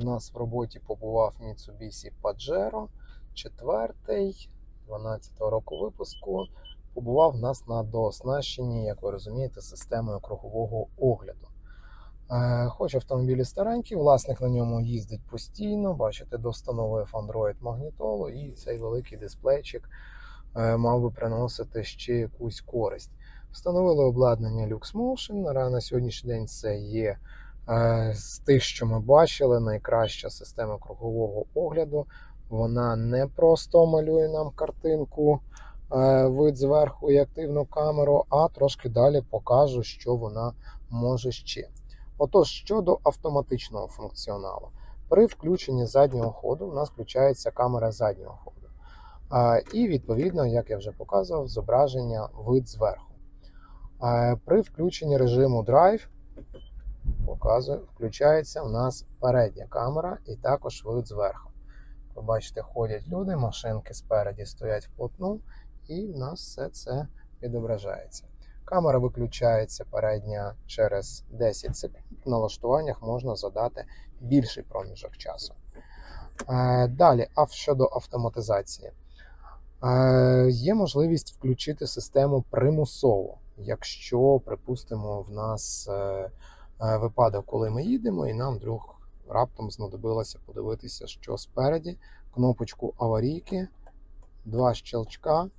У нас в роботі побував Mitsubishi Pajero 4 12 року випуску. Побував в нас на дооснащенні, як ви розумієте, системою кругового огляду. Е, Хоч автомобілі старенькі, власник на ньому їздить постійно. Бачите, достановив Android магнітолу і цей великий дисплейчик е, мав би приносити ще якусь користь. Встановили обладнання LuxMotion. На на сьогоднішній день це є з тих, що ми бачили, найкраща система кругового огляду. Вона не просто малює нам картинку, е, вид зверху і активну камеру, а трошки далі покажу, що вона може ще. Отож, щодо автоматичного функціоналу, при включенні заднього ходу у нас включається камера заднього ходу. Е, І відповідно, як я вже показував, зображення вид зверху. Е, При включенні режиму Drive показую, включається у нас передня камера і також вид зверху. Ви бачите, ходять люди, машинки спереді стоять вплотну, і в нас все це відображається. Камера виключається передня через 10 секунд. В налаштуваннях можна задати більший проміжок часу. Е, Далі, а щодо автоматизації. Е, Є можливість включити систему примусово, якщо, припустимо, в нас е, випадок, коли ми їдемо, і нам вдруг раптом знадобилося подивитися, що спереді, кнопочку аварійки, два щелчка,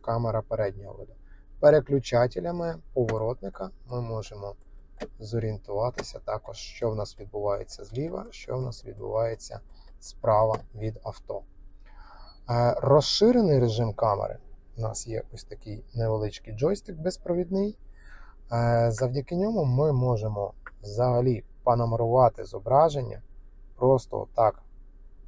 камера переднього виду. Переключателями поворотника ми можемо зорієнтуватися також, що в нас відбувається зліва, що в нас відбувається справа від авто. Е, Розширений режим камери. У нас є ось такий невеличкий джойстик безпровідний. Е, Завдяки ньому ми можемо взагалі панамарувати зображення просто так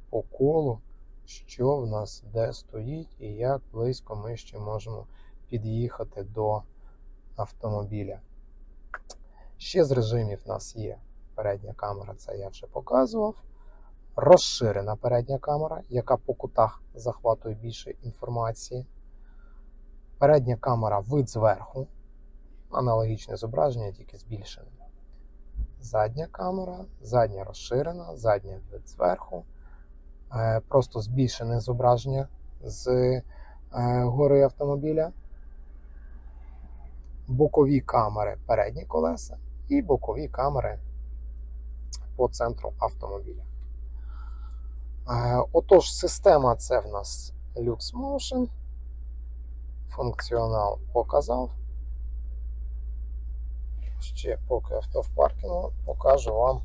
по колу, що в нас де стоїть і як близько ми ще можемо під'їхати до автомобіля. Ще з режимів в нас є передня камера, це я вже показував. Розширена передня камера, яка по кутах захватує більше інформації. Передня камера вид зверху. Аналогічне зображення, тільки збільшене. Задня камера, задня розширена, задня вид зверху. Е, Просто збільшене зображення з е, гори автомобіля. Бокові камери передні колеса і бокові камери по центру автомобіля. Е, Отож, система це в нас LuxMotion. Функціонал показав. Ще поки авто в паркінгу, покажу вам,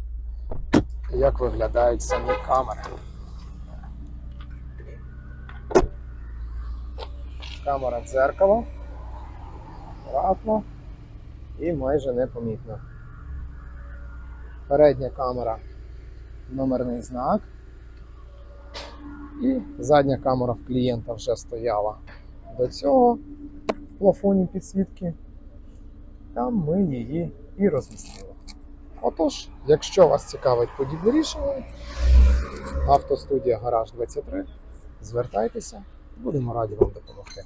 як виглядають самі камери. Камера дзеркало. Акуратно і майже непомітно. Передня камера номерний знак. І задня камера в клієнта вже стояла до цього в плафоні підсвітки. Там ми її і розмістили. Отож, якщо вас цікавить подібне рішення, автостудія Гараж 23, звертайтеся, будемо раді вам допомогти.